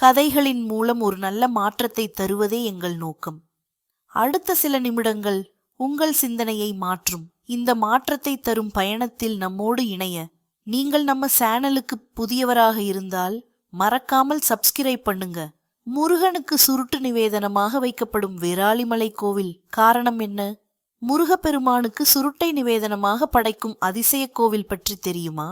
கதைகளின் மூலம் ஒரு நல்ல மாற்றத்தை தருவதே எங்கள் நோக்கம். அடுத்த சில நிமிடங்கள் உங்கள் சிந்தனையை மாற்றும். இந்த மாற்றத்தை தரும் பயணத்தில் நம்மோடு இணைய. நீங்கள் நம்ம சேனலுக்கு புதியவராக இருந்தால் மறக்காமல் சப்ஸ்கிரைப் பண்ணுங்க. முருகனுக்கு சுருட்டு நிவேதனமாக வைக்கப்படும் விராலிமலை கோவில் காரணம் என்ன? முருகப்பெருமானுக்கு சுருட்டை நிவேதனமாக படைக்கும் அதிசய கோவில் பற்றி தெரியுமா?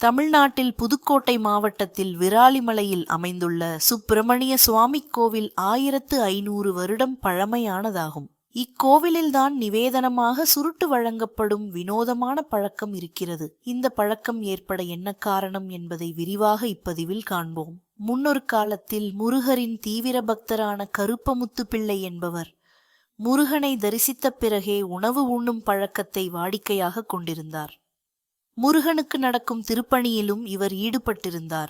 தமிழ்நாட்டில் புதுக்கோட்டை மாவட்டத்தில் விராலிமலையில் அமைந்துள்ள சுப்பிரமணிய சுவாமி கோவில் ஆயிரத்து ஐநூறு வருடம் பழமையானதாகும். இக்கோவிலில்தான் நிவேதனமாக சுருட்டு வழங்கப்படும் வினோதமான பழக்கம் இருக்கிறது. இந்த பழக்கம் ஏற்பட என்ன காரணம் என்பதை விரிவாக இப்பதிவில் காண்போம். முன்னொரு காலத்தில் முருகரின் தீவிர பக்தரான கருப்பமுத்து பிள்ளை என்பவர் முருகனை தரிசித்த பிறகே உணவு உண்ணும் பழக்கத்தை வாடிக்கையாக கொண்டிருந்தார். முருகனுக்கு நடக்கும் திருப்பணியிலும் இவர் ஈடுபட்டிருந்தார்.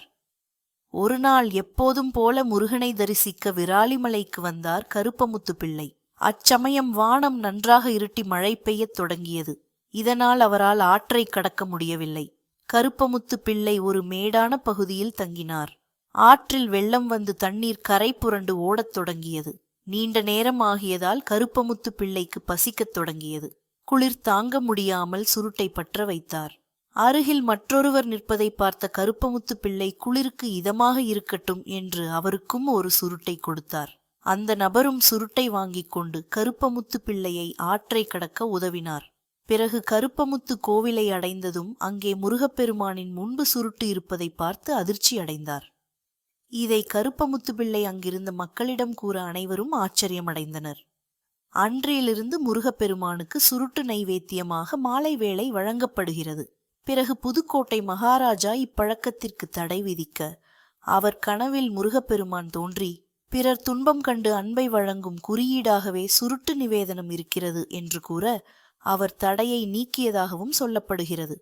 ஒரு நாள் எப்போதும் போல முருகனை தரிசிக்க விராலிமலைக்கு வந்தார் கருப்பமுத்து பிள்ளை. அச்சமயம் வானம் நன்றாக இருட்டி மழை பெய்யத் தொடங்கியது. இதனால் அவரால் ஆற்றை கடக்க முடியவில்லை. கருப்பமுத்து பிள்ளை ஒரு மேடான பகுதியில் தங்கினார். ஆற்றில் வெள்ளம் வந்து தண்ணீர் கரை புரண்டு ஓடத் தொடங்கியது. நீண்ட நேரம் ஆகியதால் கருப்பமுத்து பிள்ளைக்கு பசிக்கத் தொடங்கியது. குளிர் தாங்க முடியாமல் சுருட்டை பற்ற வைத்தார். அருகில் மற்றொருவர் நிற்பதை பார்த்த கருப்பமுத்து பிள்ளை குளிருக்கு இதமாக இருக்கட்டும் என்று அவருக்கும் ஒரு சுருட்டை கொடுத்தார். அந்த நபரும் சுருட்டை வாங்கிக் கொண்டு கருப்பமுத்து பிள்ளையை ஆற்றை கடக்க உதவினார். பிறகு கருப்பமுத்து கோவிலை அடைந்ததும் அங்கே முருகப்பெருமானின் முன்பு சுருட்டு இருப்பதை பார்த்து அதிர்ச்சி அடைந்தார். இதை கருப்பமுத்து பிள்ளை அங்கிருந்த மக்களிடம் கூற அனைவரும் ஆச்சரியமடைந்தனர். அன்றிலிருந்து முருகப்பெருமானுக்கு சுருட்டு நைவேத்தியமாக மாலை வேளை வழங்கப்படுகிறது. பிறகு புதுக்கோட்டை மகாராஜா இப்பழக்கத்திற்கு தடை விதிக்க அவர் கனவில் முருகப்பெருமான் தோன்றி பிறர் துன்பம் கண்டு அன்பை வழங்கும் குறியீடாகவே சுருட்டு நிவேதனம் இருக்கிறது என்று கூற அவர் தடையை நீக்கியதாகவும் சொல்லப்படுகிறது.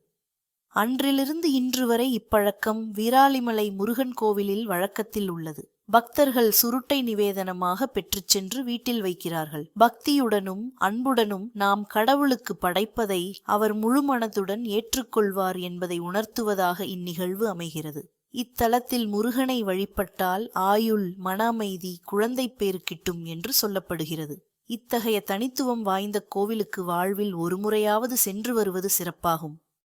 அன்றிலிருந்து இன்று வரை இப்பழக்கம் வீராலிமலை முருகன் கோவிலில் வழக்கத்தில் உள்ளது. பக்தர்கள் சுருட்டை நிவேதனமாக பெற்றுச் சென்று வீட்டில் வைக்கிறார்கள். பக்தியுடனும் அன்புடனும் நாம் கடவுளுக்கு படைப்பதை அவர் முழு மனதுடன் ஏற்றுக்கொள்வார் என்பதை உணர்த்துவதாக இந்நிகழ்வு அமைகிறது. இத்தலத்தில் முருகனை வழிபட்டால் ஆயுள் மன அமைதி குழந்தை பேறு கிட்டும் என்று சொல்லப்படுகிறது. இத்தகைய தனித்துவம் வாய்ந்த கோவிலுக்கு வாழ்வில் ஒருமுறையாவது சென்று வருவது சிறப்பாகும்.